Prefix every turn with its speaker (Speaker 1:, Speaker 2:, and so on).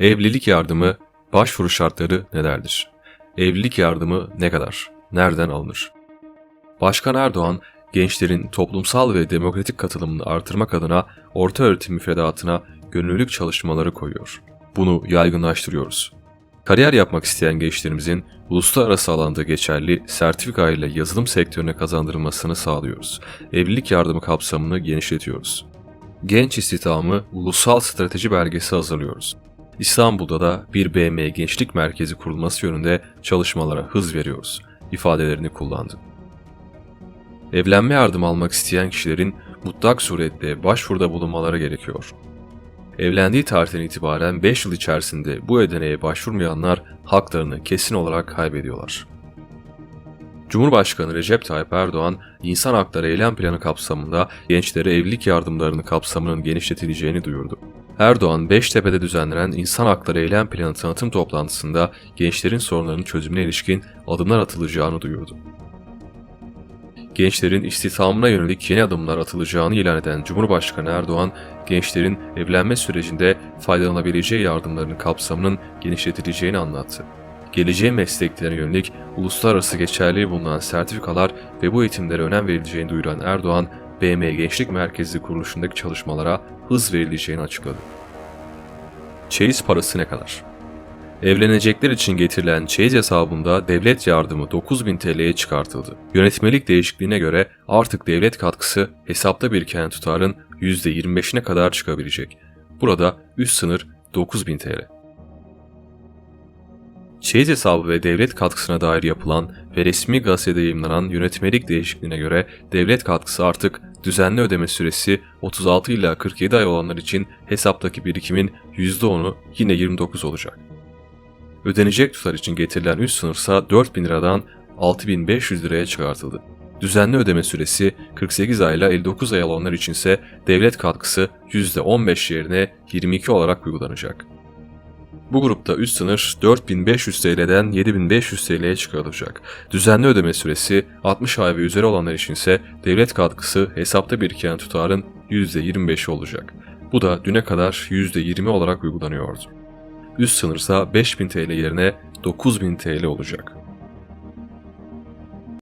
Speaker 1: Evlilik yardımı başvuru şartları nelerdir? Evlilik yardımı ne kadar? Nereden alınır? Başkan Erdoğan, gençlerin toplumsal ve demokratik katılımını artırmak adına orta öğretim müfredatına gönüllülük çalışmaları koyuyor. Bunu yaygınlaştırıyoruz. Kariyer yapmak isteyen gençlerimizin uluslararası alanda geçerli sertifika ile yazılım sektörüne kazandırılmasını sağlıyoruz. Evlilik yardımı kapsamını genişletiyoruz. Genç istihdamı ulusal strateji belgesi hazırlıyoruz. İstanbul'da da bir BM Gençlik Merkezi kurulması yönünde çalışmalara hız veriyoruz ifadelerini kullandı. Evlenme yardımı almak isteyen kişilerin mutlak suretle başvuruda bulunmaları gerekiyor. Evlendiği tarihten itibaren 5 yıl içerisinde bu ödeneğe başvurmayanlar haklarını kesin olarak kaybediyorlar. Cumhurbaşkanı Recep Tayyip Erdoğan, insan hakları eylem planı kapsamında gençlere evlilik yardımlarını kapsamının genişletileceğini duyurdu. Erdoğan, Beştepe'de düzenlenen İnsan Hakları Eylem Planı tanıtım toplantısında gençlerin sorunlarının çözümüne ilişkin adımlar atılacağını duyurdu. Gençlerin istihdamına yönelik yeni adımlar atılacağını ilan eden Cumhurbaşkanı Erdoğan, gençlerin evlenme sürecinde faydalanabileceği yardımların kapsamının genişletileceğini anlattı. Geleceğe mesleklerine yönelik uluslararası geçerliliği bulunan sertifikalar ve bu eğitimlere önem verileceğini duyuran Erdoğan, BM Gençlik Merkezi kuruluşundaki çalışmalara hız verileceğini açıkladı. Çeyiz parası ne kadar? Evlenecekler için getirilen çeyiz hesabında devlet yardımı 9000 TL'ye çıkartıldı. Yönetmelik değişikliğine göre artık devlet katkısı hesapta biriken tutarın %25'ine kadar çıkabilecek. Burada üst sınır 9000 TL. Çeyiz hesabı ve devlet katkısına dair yapılan ve resmi gazetede yayımlanan yönetmelik değişikliğine göre devlet katkısı artık düzenli ödeme süresi 36 ila 47 ay olanlar için hesaptaki birikimin %10'u yine 29 olacak. Ödenecek tutar için getirilen üst sınırsa 4000 liradan 6500 liraya çıkartıldı. Düzenli ödeme süresi 48 ay ile 59 ay olanlar içinse devlet katkısı %15 yerine 22 olarak uygulanacak. Bu grupta üst sınır 4500 TL'den 7500 TL'ye çıkarılacak. Düzenli ödeme süresi 60 ay ve üzeri olanlar içinse devlet katkısı hesapta biriken tutarın %25'i olacak. Bu da düne kadar %20 olarak uygulanıyordu. Üst sınırsa 5000 TL yerine 9000 TL olacak.